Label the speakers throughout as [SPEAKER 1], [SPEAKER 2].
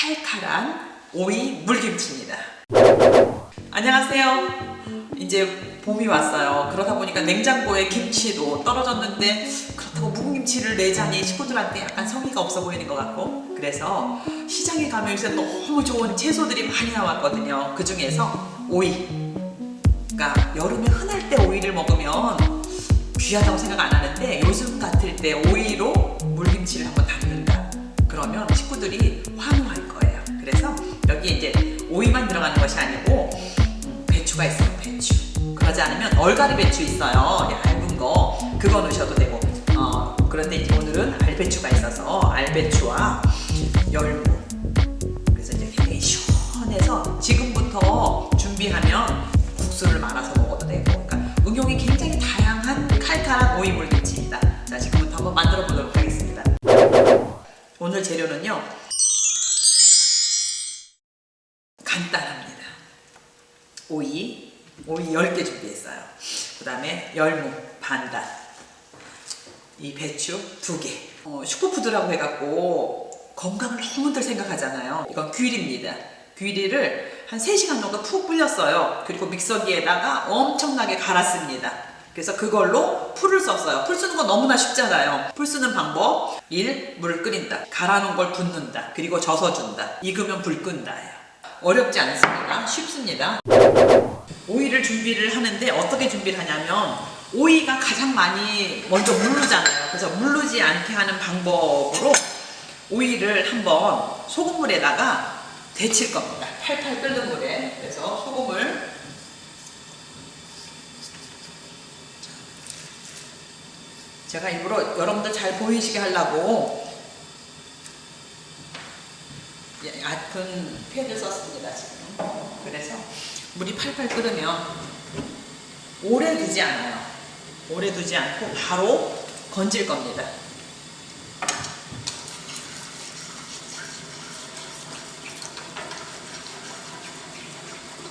[SPEAKER 1] 칼칼한 오이 물김치입니다. 안녕하세요. 이제 봄이 왔어요. 그러다 보니까 냉장고에 김치도 떨어졌는데 그렇다고 묵은 김치를 내자니 식구들한테 약간 성의가 없어 보이는 것 같고 그래서 시장에 가면 요새 너무 좋은 채소들이 많이 나왔거든요. 그 중에서 오이. 그러니까 여름에 흔할 때 오이를 먹으면 귀하다고 생각 안 하는데 요즘 같을 때 오이로 물김치를 한번 담는다. 그러면 식구들이 거예요. 그래서 여기 이제 오이만 들어가는 것이 아니고 음, 배추가 있어요. 배추. 그러지 않으면 얼갈이 배추 있어요. 얇은 거 그거 넣으셔도 되고. 어, 그런데 이제 오늘은 알배추가 있어서 알배추와 열무. 그래서 이제 굉장히 시원해서 지금부터 준비하면 국수를 말아서 먹어도 되고. 그러니까 응용이 굉장히 다양한 칼칼한 오이 물김치입니다. 자 지금부터 한번 만들어 보도록 하겠습니다. 오늘 재료는요. 간단합니다. 오이, 오이 10개 준비했어요. 그 다음에 열무, 반단, 이 배추 2개. 어, 슈퍼푸드라고 해갖고 건강을 너무들 생각하잖아요. 이건 귀리입니다. 귀리를 한 3시간 정도 푹 불렸어요. 그리고 믹서기에다가 엄청나게 갈았습니다. 그래서 그걸로 풀을 썼어요. 풀 쓰는 건 너무나 쉽잖아요. 풀 쓰는 방법 1. 물 끓인다. 갈아놓은 걸 붓는다. 그리고 젖어준다. 익으면 불 끈다예요. 어렵지 않습니다. 쉽습니다. 오이를 준비를 하는데 어떻게 준비를 하냐면 오이가 가장 많이 먼저 물르잖아요. 그래서 물르지 않게 하는 방법으로 오이를 한번 소금물에다가 데칠 겁니다. 팔팔 끓는 물에. 그래서 소금을 제가 일부러 여러분들 잘 보이시게 하려고 예, 얕은 팬을 썼습니다 지금. 그래서 물이 팔팔 끓으면 오래 두지 않아요. 오래 두지 않고 바로 건질 겁니다.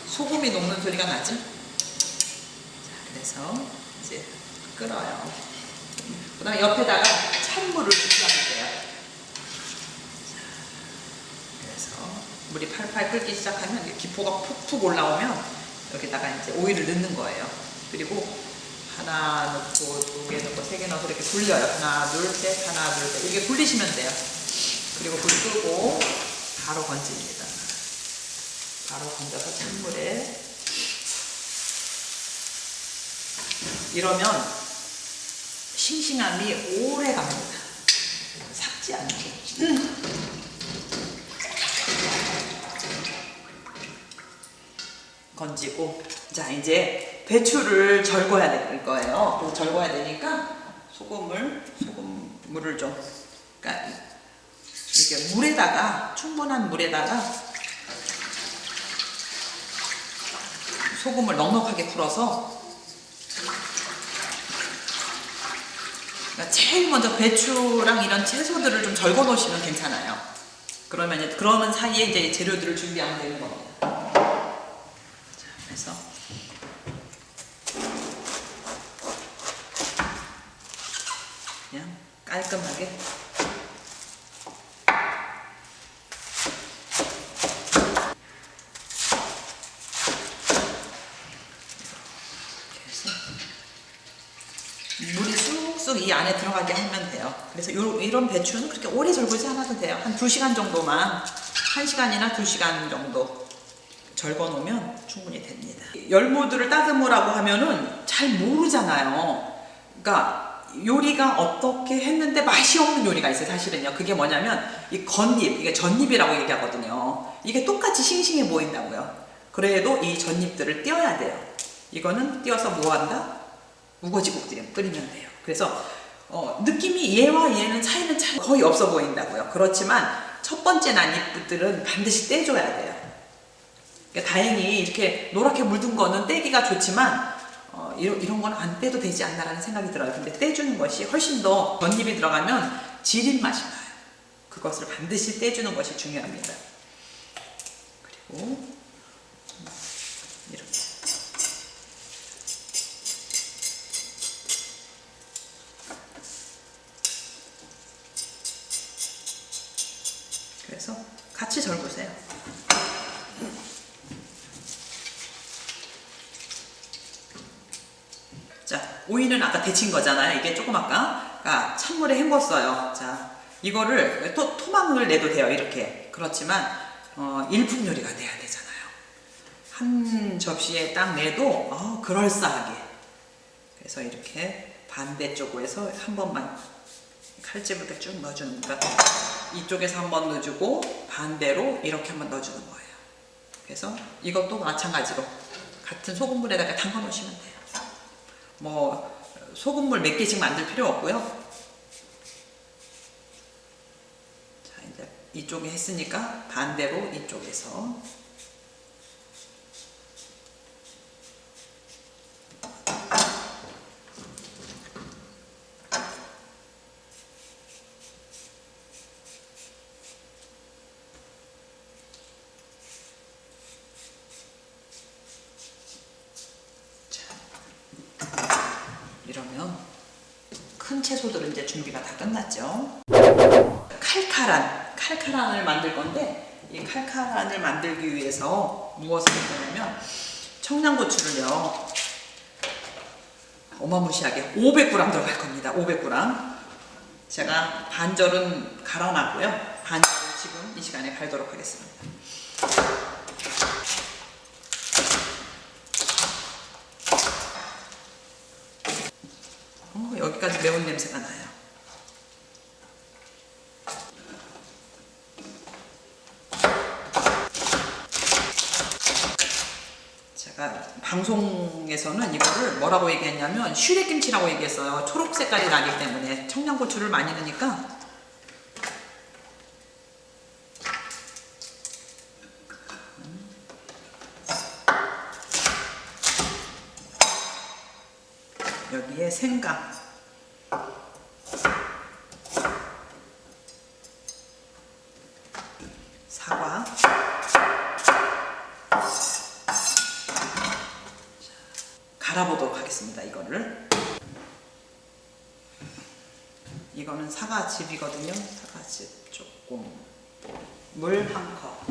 [SPEAKER 1] 소금이 녹는 소리가 나죠? 자, 그래서 이제 끓어요. 그 다음에 옆에다가 찬물을 부어주세요. 그래서 물이 팔팔 끓기 시작하면 이게 기포가 푹푹 올라오면 여기다가 이제 오이를 넣는 거예요. 그리고 하나 넣고 두 개 넣고 세 개 넣고 이렇게 굴려요. 하나, 둘, 셋, 하나, 둘, 셋. 이렇게 굴리시면 돼요. 그리고 불 끄고 바로 건집니다. 바로 건져서 찬물에 이러면 싱싱함이 오래 갑니다. 삭지 않게. 건지고 자 이제 배추를 절거해야 될 거예요. 그래서 절거해야 되니까 소금을 소금 물을 좀 그러니까 이렇게 물에다가 충분한 물에다가 소금을 넉넉하게 풀어서 그러니까 제일 먼저 배추랑 이런 채소들을 좀 절거 놓으시면 괜찮아요. 그러면 이제 그러면 사이에 이제 재료들을 준비하면 되는 겁니다. 자, 그래서 그냥 깔끔하게 이렇게 해서 물이 쑥쑥 이 안에 들어가게 하면 돼요. 그래서 요, 이런 배추는 그렇게 오래 절구지 않아도 돼요. 한 2시간 정도만, 1시간이나 2시간 정도 절거 놓으면 충분히 됩니다. 열무들을 따듬으라고 하면은 잘 모르잖아요. 그러니까 요리가 어떻게 했는데 맛이 없는 요리가 있어요, 사실은요. 그게 뭐냐면 이 겉잎, 이게 전잎이라고 얘기하거든요. 이게 똑같이 싱싱해 보인다고요. 그래도 이 전잎들을 띄어야 돼요. 이거는 띄어서 뭐 한다? 우거지고 끓이면 돼요. 그래서 어, 느낌이 얘와 얘는 차이는 참 거의 없어 보인다고요. 그렇지만 첫 번째 난잎들은 반드시 떼줘야 돼요. 그러니까 다행히 이렇게 노랗게 물든 거는 떼기가 좋지만 어, 이런, 이런 건 안 떼도 되지 않나라는 생각이 들어요. 근데 떼주는 것이 훨씬 더 전잎이 들어가면 지린 맛이 나요. 그것을 반드시 떼주는 것이 중요합니다. 그리고 그래서 같이 절구세요. 자, 오이는 아까 데친 거잖아요. 이게 조금 아까 그러니까 찬물에 헹궜어요. 자, 이거를 또 토막을 내도 돼요. 이렇게. 그렇지만 어, 일품 요리가 돼야 되잖아요. 한 접시에 딱 내도 어, 그럴싸하게. 그래서 이렇게 반대쪽에서 한 번만 칼집을 쭉 넣어주는 거니까 이쪽에서 한번 넣어주고 반대로 이렇게 한번 넣어주는 거예요. 그래서 이것도 마찬가지로 같은 소금물에다가 담가 놓으시면 돼요. 뭐 소금물 몇 개씩 만들 필요 없고요. 자 이제 이쪽에 했으니까 반대로 이쪽에서 이러면 큰 채소들은 이제 준비가 다 끝났죠. 칼칼한 칼칼한을 만들 건데 이 칼칼한을 만들기 위해서 무엇을 했냐면 청양고추를요 어마무시하게 500g 들어갈 겁니다. 500g. 제가 반절은 갈아놨고요. 반절을 지금 이 시간에 갈도록 하겠습니다. 어, 여기까지 매운 냄새가 나요. 제가 방송에서는 이거를 뭐라고 얘기했냐면 슈렉김치라고 얘기했어요. 초록 색깔이 나기 때문에 청양고추를 많이 넣으니까 생강 사과 갈아보도록 하겠습니다. 이거를 이거는 사과즙이거든요. 사과즙 조금 물 한 컵.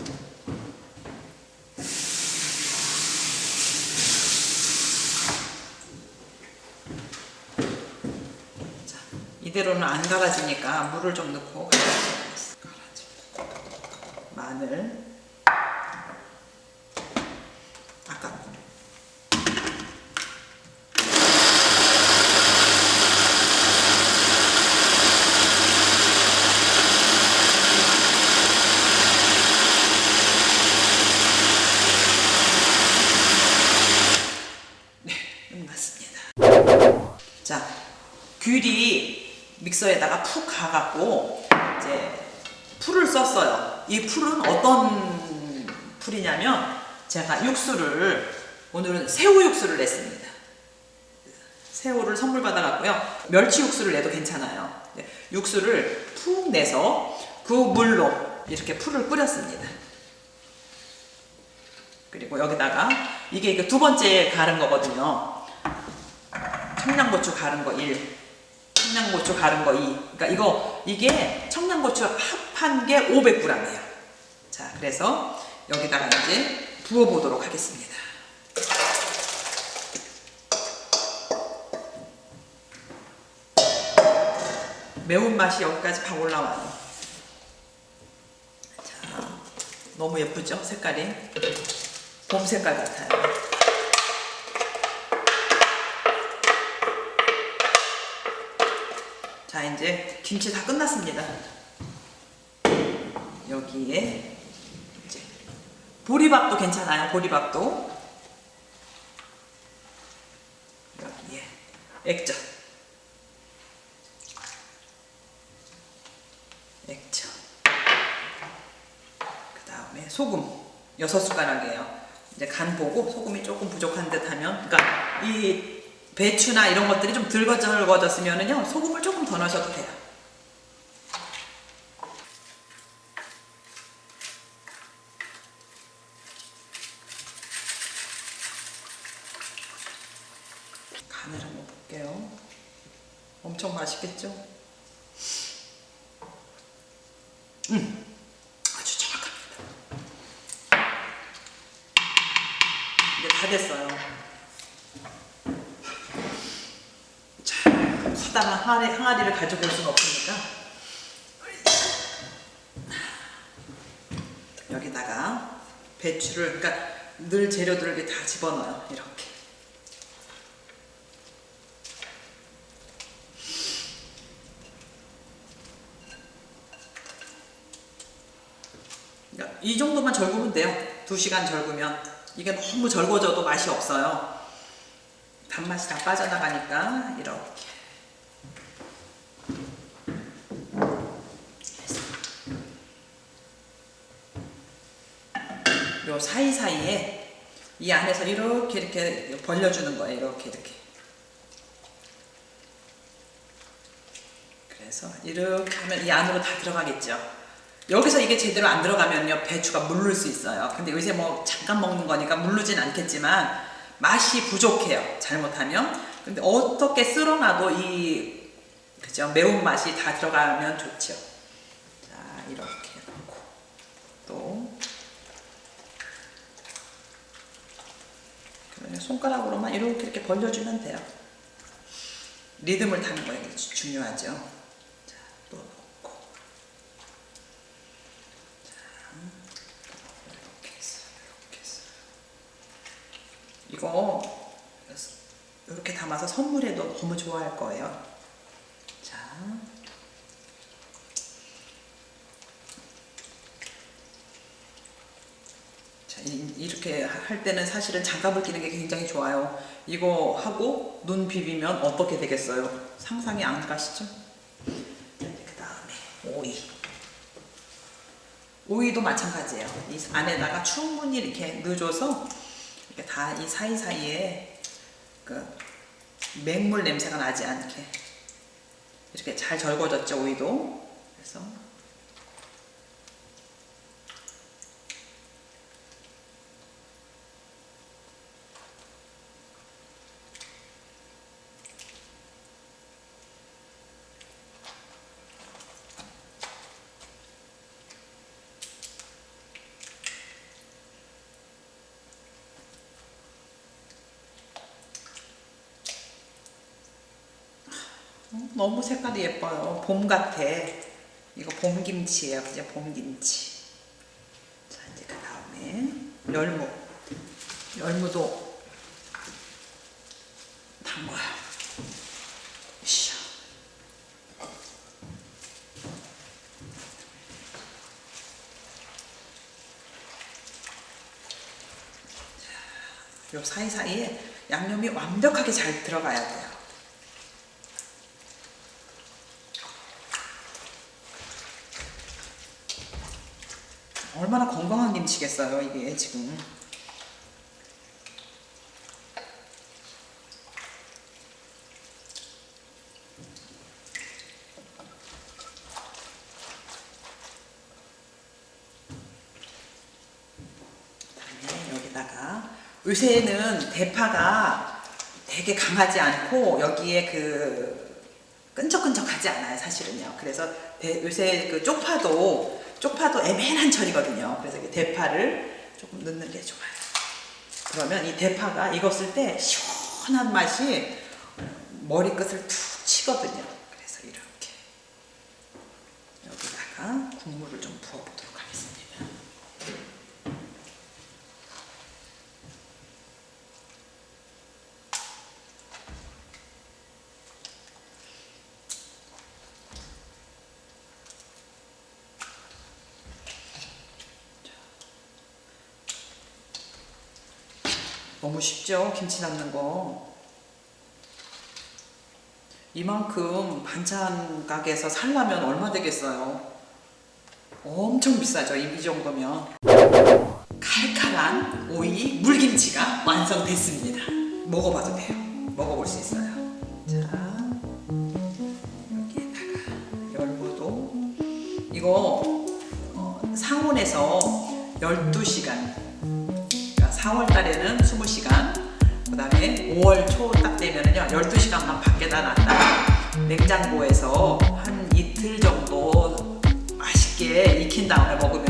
[SPEAKER 1] 자, 이대로는 안 갈아지니까 물을 좀 넣고. 갈아줘. 마늘 아까 네, 끝났습니다. 자, 귤이 믹서에다가 푹 가갖고 이제 풀을 썼어요. 이 풀은 어떤 풀이냐면 제가 육수를 오늘은 새우 육수를 냈습니다. 새우를 선물 받아갖고요. 멸치 육수를 내도 괜찮아요. 네, 육수를 푹 내서 그 물로 이렇게 풀을 끓였습니다. 그리고 여기다가 이게 이거 두 번째 갈은 거거든요. 청양고추 갈은 거 1, 청양고추 갈은 거 2. 그러니까 이거 이게 청양고추 합한 게 500g이에요. 자, 그래서 여기다가 이제 부어 보도록 하겠습니다. 매운맛이 여기까지 팍 올라와요. 자, 너무 예쁘죠? 색깔이. 봄 색깔 같아요. 자, 이제 김치 다 끝났습니다. 여기에 이제 보리밥도 괜찮아요. 보리밥도 여기에 액젓, 액젓. 그 다음에 소금 여섯 숟가락이에요. 이제 간 보고 소금이 조금 부족한 듯 하면, 그러니까 이 배추나 이런 것들이 좀 들거절거졌으면은요 소금을 조금 더 넣으셔도 돼요. 간을 한번 볼게요. 엄청 맛있겠죠? 음. 아주 정확합니다. 이제 다 됐어요. 항아리, 항아리를 올 수는 없으니까 여기다가 배추를 그러니까 늘 재료들을 다 집어넣어요. 이렇게. 그러니까 이 정도만 절구면 돼요. 두 시간 절구면 이게 너무 절거져도 맛이 없어요. 단맛이 다 빠져나가니까 이렇게. 요 사이사이에 이 안에서 이렇게 이렇게 벌려주는 거예요. 이렇게 이렇게. 그래서 이렇게 하면 이 안으로 다 들어가겠죠. 여기서 이게 제대로 안 들어가면요 배추가 물를 수 있어요. 근데 요새 뭐 잠깐 먹는 거니까 물르진 않겠지만 맛이 부족해요. 잘못하면. 근데 어떻게 쓸어놔도 이 그죠 매운 맛이 다 들어가면 좋죠. 자 이렇게 넣고 또 그러면 손가락으로만 이렇게 이렇게 벌려주면 돼요. 리듬을 타는 거예요. 중요하죠. 자, 또 넣고. 자, 이렇게 해서, 이렇게 해서. 이거 이렇게 담아서 선물해도 너무 좋아할 거예요. 자. 자, 이, 이렇게 할 때는 사실은 장갑을 끼는 게 굉장히 좋아요. 이거 하고 눈 비비면 어떻게 되겠어요? 상상이 안 가시죠? 그 다음에 오이. 오이도 마찬가지예요. 이 안에다가 충분히 이렇게 넣어줘서 이렇게 다 이 사이사이에 그 맹물 냄새가 나지 않게 이렇게 잘 절거졌죠, 오이도. 그래서 너무 색깔이 예뻐요. 봄 같아. 이거 봄김치예요. 그죠? 봄김치. 자, 이제 그 다음에 열무. 열무도. 자, 요 사이사이에 양념이 완벽하게 잘 들어가야 돼요. 얼마나 건강한 김치겠어요, 이게 지금. 요새는 대파가 되게 강하지 않고 여기에 그 끈적끈적하지 않아요 사실은요 그래서 대- 요새 그 쪽파도 쪽파도 애매한 철이거든요. 그래서 이 대파를 조금 넣는 게 좋아요. 그러면 이 대파가 익었을 때 시원한 맛이 머리끝을 툭 치거든요. 그래서 이렇게 여기다가 국물을 좀 부어보도록 하겠습니다 너무 쉽죠? 김치 담는 거. 이만큼 반찬 가게에서 살려면 얼마 되겠어요? 엄청 비싸죠, 이, 이 정도면. 칼칼한 오이 물김치가 완성됐습니다. 먹어봐도 돼요. 먹어볼 수 있어요. 자. 이거 어, 상온에서 12시간 4월 달에는 20시간, 그 다음에 5월 초 딱 되면은요, 12시간만 밖에다 놨다가 냉장고에서 한 이틀 정도 맛있게 익힌 다음에 먹으면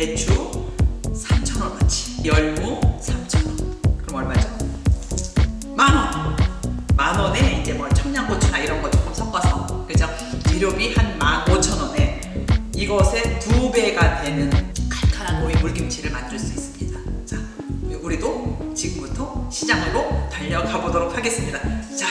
[SPEAKER 1] 배추 3,000원어치, 열무 3,000원. 그럼 얼마죠? 만 원. 만 원에 이제 뭐 청양고추나 이런 거 조금 섞어서 그죠? 재료비 한만 오천 원에 이것의 두 배가 되는 칼칼한 오이 물김치를 만들 수 있습니다. 자, 우리도 지금부터 시장으로 달려가 보도록 하겠습니다. 자,